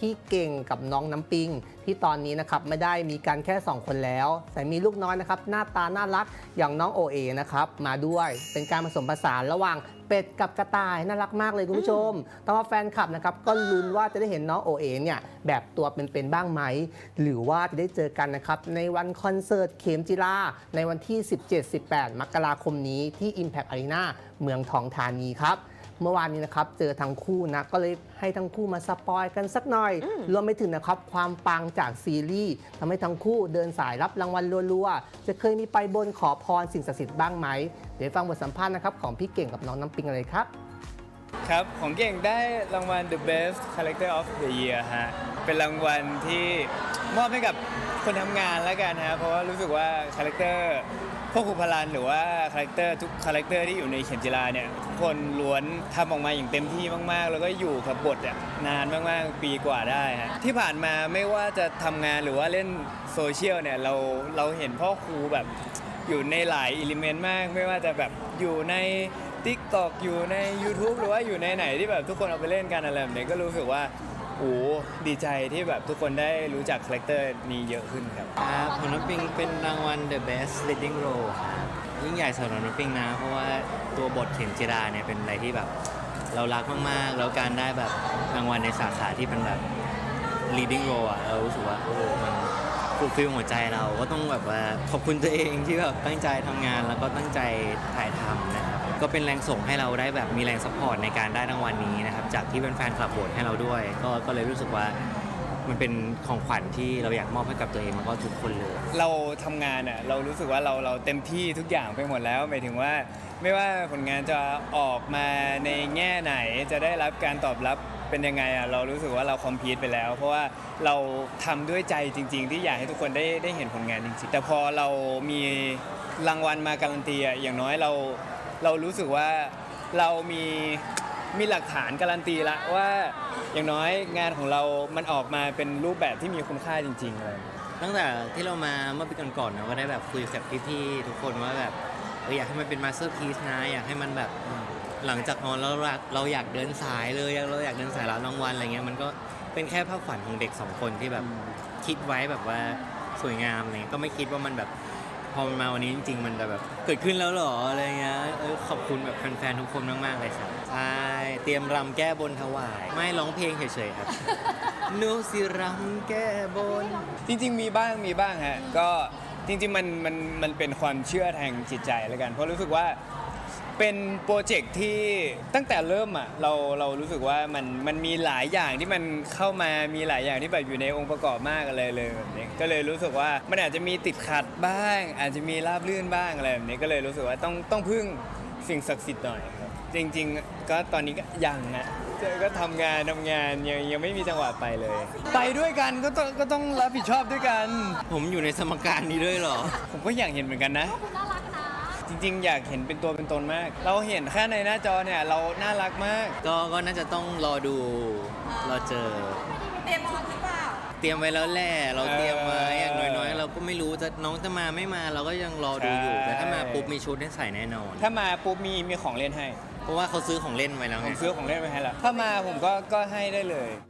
พี่เก่งกับน้องน้ำปิง ที่ตอนนี้นะครับไม่ได้มีกันแค่ 2 คนแล้ว แต่มีลูกน้อยนะครับหน้าตาน่ารักอย่างน้องโอเอนะครับมาด้วยเป็นการผสมผสานระหว่างเป็ดกับกระต่ายน่ารักมากเลยคุณผู้ชมแต่ว่าแฟนคลับนะครับก็ลุ้นว่าจะได้เห็นน้องโอเอเนี่ยแบบตัวเป็นๆบ้างไหม หรือว่าจะได้เจอกันนะครับในวันคอนเสิร์ตเขมจิราในวันที่ 17-18 มกราคมนี้ที่ Impact Arena เมืองทองธานีครับ เมื่อวานนี้นะครับเจอทั้งคู่นะก็เลยให้ทั้งคู่มาสปอยกันสักหน่อย รวมไปถึงนะครับความปังจากซีรีส์ทำให้ทั้งคู่เดินสายรับรางวัลรัวๆ จะเคยมีไปบนขอพรสิ่งศักดิ์สิทธิ์บ้างไหม เดี๋ยวฟังบทสัมภาษณ์นะครับของพี่เก่งกับน้องน้ำปิงเลยครับ ครับ ของเก่งได้รางวัล The Best Character of the Year ฮะ เป็นรางวัลที่มอบให้กับคนทำงานแล้วกันฮะ เพราะว่ารู้สึกว่าคาแรคเตอร์ พวกครูพลันหรือว่าคาแรคเตอร์ทุกคาแรคเตอร์ที่อยู่ในเข็มจิราเนี่ยทุกคนล้วนทำออกมาอย่างเต็มที่มากๆ แล้วก็อยู่กับบทอะนานมากๆ ปีกว่าได้ฮะที่ผ่านมาไม่ว่าจะทำงานหรือว่าเล่นโซเชียลเนี่ยเราเราเห็นพ่อครูแบบอยู่ในหลายอิเลเมนต์มาก ไม่ว่าจะแบบอยู่ใน TikTok อยู่ใน YouTube หรือว่าอยู่ในไหนที่แบบทุกคนเอาไปเล่นกันอะไรแบบนี้ก็รู้สึกว่า โอ้ดีใจที่แบบทุกคนได้รู้จักคาแรคเตอร์นี้เยอะขึ้นครับครับของน้ำปิงเป็นรางวัล The Best Leading Role ครับยิ่งใหญ่สำหรับน้ำปิงนะ เพราะว่าตัวบทเข็มจิราเนี่ยเป็นอะไรที่แบบเรารักมากๆ แล้วการได้แบบรางวัลในสาขาที่เป็นแบบ leading role อะเรารู้สึกว่าโอ้โหมันฟูลฟิลหัวใจเราก็ต้องแบบว่าขอบคุณตัวเองที่แบบตั้งใจทำงานแล้วก็ตั้งใจถ่ายทำนะ ก็เป็นแรงส่งให้เราได้แบบมีแรงซัพพอร์ตในการได้รางวัลนี้นะครับ จากที่เป็นแฟนคลับโหวตให้เราด้วย ก็ก็เลยรู้สึกว่ามันเป็นของขวัญที่เราอยากมอบให้กับตัวเองแล้วก็ทุกคนเลย เราทำงานอะเรารู้สึกว่าเราเราเต็มที่ทุกอย่างไปหมดแล้วหมายถึงว่า ไม่ว่าผลงานจะออกมาในแง่ไหนจะได้รับการตอบรับเป็นยังไงอะเรารู้สึกว่าเราคอมพีทไปแล้ว เพราะว่าเราทำด้วยใจจริง ๆ ที่อยากให้ทุกคนได้ได้เห็นผลงานจริงๆแต่พอเรามีรางวัลมาการันตีอะอย่างน้อยเรา เรารู้สึกว่าเรามีมีหลักฐานการันตีละว่าอย่างน้อยงานของเรามันออกมาเป็นรูปแบบที่มีคุณค่าจริงๆเลยตั้งแต่ที่เรามาเมื่อปีก่อนๆเนอะก็ได้แบบคุยกับพี่ๆทุกคนว่าแบบเอออยากให้มันเป็นมาสเตอร์พีซนะอยากให้มันแบบหลังจากนอนแล้วเราเราอยากเดินสายเลยเราอยากเดินสายรับรางวัลอะไรเงี้ยมันก็เป็นแค่ภาพฝันของเด็กสองคนที่แบบคิดไว้แบบว่าสวยงามอะไรเงี้ยก็ไม่คิดว่ามันแบบ พอมันมาวันนี้จริง ๆ มันจะแบบเกิดขึ้นแล้วเหรออะไรเงี้ยเออขอบคุณแบบแฟนๆทุกคนมากๆเลยครับใช่เตรียมรำแก้บนถวาย ไม่ร้องเพลงเฉยๆครับหนูสิรำแก้บน จริง ๆ มีบ้างมีบ้างฮะก็จริงๆมันมันมันเป็นความเชื่อทางจิตใจแล้วกัน เพราะรู้สึกว่า เป็นโปรเจกต์ที่ตั้งแต่เริ่มอะเราเรารู้สึกว่ามันมันมีหลายอย่างที่มันเข้ามามีหลายอย่างที่แบบอยู่ในองค์ประกอบมากอะไรเลยแบบนี้ก็เลยรู้สึกว่ามันอาจจะมีติดขัดบ้าง อาจจะมีราบลื่นบ้างอะไรแบบนี้ก็เลยรู้สึกว่าต้องต้องพึ่งสิ่งศักดิ์สิทธิ์หน่อยครับจริง ๆ ก็ตอนนี้ก็ยังนะเจอก็ทำงานทำงานยังยังไม่มีจังหวะไปเลย ไปด้วยกันก็ต้องก็ต้องรับผิดชอบด้วยกัน ผมอยู่ในสมการนี้ด้วยเหรอ ผมก็อยากเห็นเหมือนกันนะคุณน่ารักนะ จริง ๆ อยากเห็นเป็นตัวเป็นตนมาก เราเห็นแค่ในหน้าจอเนี่ยเราน่ารักมาก ก็ก็น่าจะต้องรอดูรอเจอ เตรียมพร้อมหรือเปล่าเตรียมไว้แล้วแหละเราเตรียมไว้เออออย่างน้อยๆ เราก็ไม่รู้จะน้องจะมาไม่มาเราก็ยังรอดูอยู่ ใช่ แต่ถ้ามาปุ๊บมีชุดให้ใส่แน่นอน ถ้ามาปุ๊บมีมีของเล่นให้ เพราะว่าเขาซื้อของเล่นไว้แล้วผไง มซื้อของเล่นไว้ให้แล้วถ้ามาผมก็ก็ให้ได้เลย